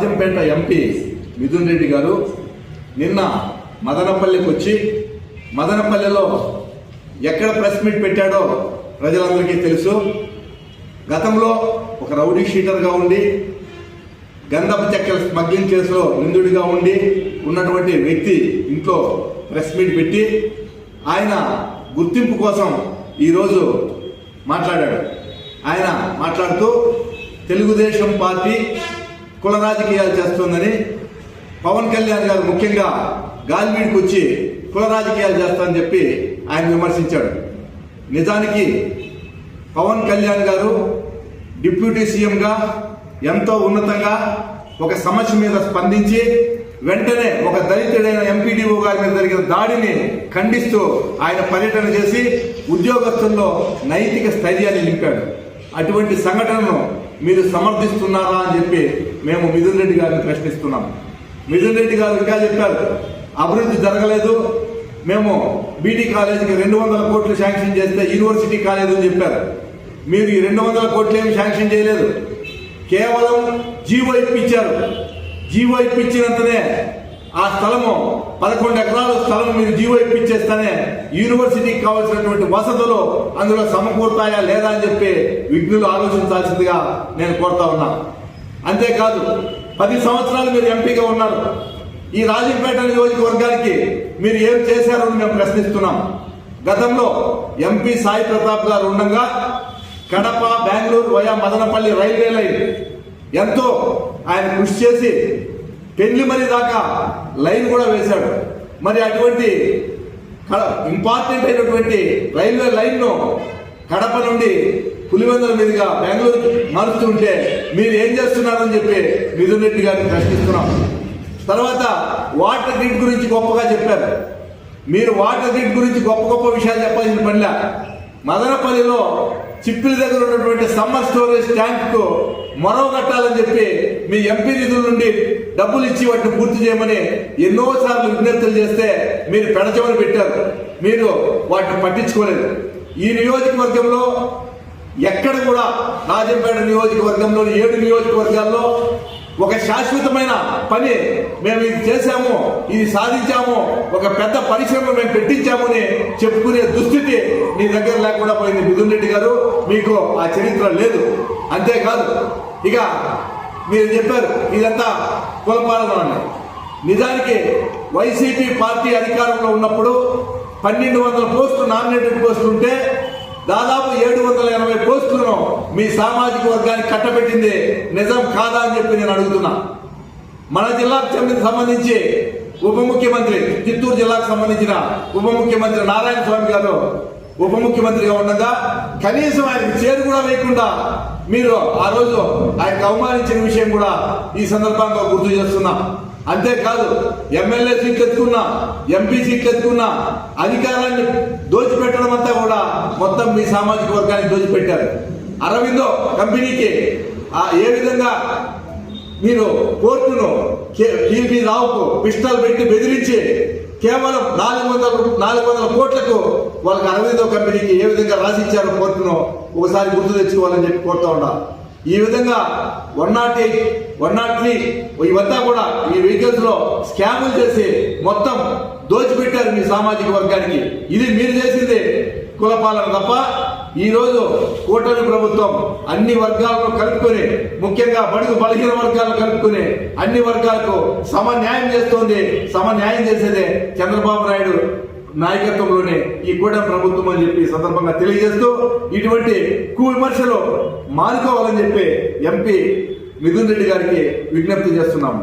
Rajampet MP Mithun Reddy గారు నిన్న మదనపల్లికి వచ్చి మదనపల్లిలో ఎక్కడ ప్రెస్ మీట్ పెట్టాడో ప్రజలందరికీ తెలుసు. గతంలో ఒక రౌడీ షీటర్గా ఉండి గంధపు చెక్కల స్మగ్లింగ్ కేసులో నిందుడిగా ఉండి ఉన్నటువంటి వ్యక్తి ఇంట్లో ప్రెస్ మీట్ పెట్టి ఆయన గుర్తింపు కోసం ఈరోజు మాట్లాడాడు. ఆయన మాట్లాడుతూ తెలుగుదేశం పార్టీ కుల రాజకీయాలు చేస్తోందని పవన్ కళ్యాణ్ గారు ముఖ్యంగా గాలివీడికి వచ్చి కుల రాజకీయాలు చేస్తారని చెప్పి ఆయన విమర్శించాడు. నిజానికి పవన్ కళ్యాణ్ గారు డిప్యూటీ సీఎంగా ఎంతో ఉన్నతంగా ఒక సమస్య మీద స్పందించి వెంటనే ఒక దళితుడైన ఎంపీడీఓ గారి మీద జరిగిన దాడిని ఖండిస్తూ ఆయన పర్యటన చేసి ఉద్యోగస్తుల్లో నైతిక స్థైర్యాన్ని నింపాడు. అటువంటి సంఘటనను మీరు సమర్థిస్తున్నారా అని చెప్పి మేము మిథున్ రెడ్డి గారిని ప్రశ్నిస్తున్నాం. మిథున్ రెడ్డి గారు ఇంకా చెప్పారు అభివృద్ధి జరగలేదు. మేము బీటీ కాలేజీకి రెండు వందల కోట్లు శాంక్షన్ చేస్తే యూనివర్సిటీ కాలేదు అని చెప్పారు. మీరు ఈ రెండు వందల కోట్లు ఏమి శాంక్షన్ చేయలేదు? కేవలం జీవో ఇప్పించారు జీవో ఇప్పించినంతనే ఆ స్థలము పదకొండు ఎకరాల స్థలం మీరు జీవో ఇప్పించేస్తానే యూనివర్సిటీకి కావాల్సినటువంటి వసతులు అందులో సమకూరుతాయా లేదా అని చెప్పి విఘ్నులు ఆలోచించాల్సిందిగా నేను కోరుతా ఉన్నా. అంతేకాదు పది సంవత్సరాలు మీరు ఎంపీగా ఉన్నారు. ఈ రాజంపేట నియోజకవర్గానికి మీరు ఏం చేశారని మేము ప్రశ్నిస్తున్నాం. గతంలో ఎంపీ సాయి ప్రతాప్ గారు ఉండగా Kadapa Bengaluru via Madanapalle railway line ఎంతో ఆయన కృషి చేసి పెళ్ళిమరి దాకా లైన్ కూడా వేశాడు. మరి అటువంటి ఇంపార్టెంట్ అయినటువంటి రైల్వే లైన్ను కడప నుండి పులివెందుల మీదుగా బెంగళూరు మారుస్తుంటే మీరు ఏం చేస్తున్నారని చెప్పి మిథున్ రెడ్డి గారిని ప్రశ్నిస్తున్నాం. తర్వాత వాటర్ గ్రిడ్ గురించి గొప్పగా చెప్పారు. మీరు వాటర్ గ్రిడ్ గురించి గొప్ప గొప్ప విషయాలు చెప్పాల్సిన పనిలా. మదనపల్లిలో చిప్పిల దగ్గర ఉన్నటువంటి సమ్మర్ స్టోరేజ్ ట్యాంక్కు మరో కట్టాలని చెప్పి మీ ఎంపీ నిధుల నుండి డబ్బులు ఇచ్చి వాటిని పూర్తి చేయమని ఎన్నో సార్లు విజ్ఞప్తులు చేస్తే మీరు పెడచమని పెట్టారు. మీరు వాటిని పట్టించుకోలేదు. ఈ నియోజకవర్గంలో ఎక్కడ కూడా రాజంపేట నియోజకవర్గంలో ఏడు నియోజకవర్గాల్లో ఒక శాశ్వతమైన పని మేము ఇది చేశాము ఇది సాధించాము ఒక పెద్ద పరిశ్రమ మేము పెట్టించాము అని చెప్పుకునే దుస్థితి మీ దగ్గర లేకుండా పోయింది. మిథున్ రెడ్డి గారు మీకు ఆ చరిత్ర లేదు. అంతేకాదు ఇక మీరు చెప్పారు ఇదంతా కులపాలన అని. నిజానికి వైసీపీ పార్టీ అధికారంలో ఉన్నప్పుడు పన్నెండు వందల పోస్టులు నామినేటెడ్ పోస్టులు ఉంటే దాదాపు ఏడు వందల ఎనభై పోస్టులను మీ సామాజిక వర్గానికి కట్టబెట్టింది నిజం కాదా అని చెప్పి నేను అడుగుతున్నా. మన జిల్లాకు చెందిన సంబంధించి ఉప ముఖ్యమంత్రి చిత్తూరు జిల్లాకు సంబంధించిన ఉప ముఖ్యమంత్రి నారాయణ స్వామి గారు ఉప ముఖ్యమంత్రిగా ఉండగా కనీసం ఆయనకు చేరు కూడా లేకుండా మీరు ఆ రోజు ఆయనకు అవమానించిన విషయం కూడా ఈ సందర్భంగా గుర్తు చేస్తున్నాం. అంతేకాదు ఎమ్మెల్యే సీట్లు ఎత్తుకున్నా ఎంపీ సీట్లు ఎత్తుకున్నా అధికారాన్ని దోచిపెట్టడం అంతా కూడా మొత్తం మీ సామాజిక వర్గానికి దోచిపెట్టారు. అరవిందో కంపెనీకి ఆ ఏ విధంగా మీరు కోర్టును టీవీ రావుకు పిస్టల్ పెట్టి బెదిరించి కేవలం నాలుగు వందల నాలుగు వందల కోట్లకు వాళ్ళకి అరవిందో కంపెనీకి ఏ విధంగా రాసిచ్చారో కోర్టును ఒకసారి గుర్తు తెచ్చుకోవాలని చెప్పి కోరుతా ఉన్నా. ఈ విధంగా one nought eight one nought three ఇవంతా కూడా ఈ వెహికల్స్లో స్కాములు చేసి మొత్తం దోచిపెట్టారు మీ సామాజిక వర్గానికి. ఇది మీరు చేసింది కులపాలన తప్ప ఈ రోజు కూటమి ప్రభుత్వం అన్ని వర్గాలను కలుపుకొని ముఖ్యంగా బడుగు బలహీన వర్గాలను కలుపుకొని అన్ని వర్గాలకు సమన్యాయం చేస్తోంది. సమన్యాయం చేసేదే చంద్రబాబు నాయుడు నాయకత్వంలోనే ఈ కూటమి ప్రభుత్వం అని చెప్పి ఈ సందర్భంగా తెలియజేస్తూ ఇటువంటి కు విమర్శలు మానుకోవాలని చెప్పి ఎంపీ మిథున్ రెడ్డి గారికి విజ్ఞప్తి చేస్తున్నాము.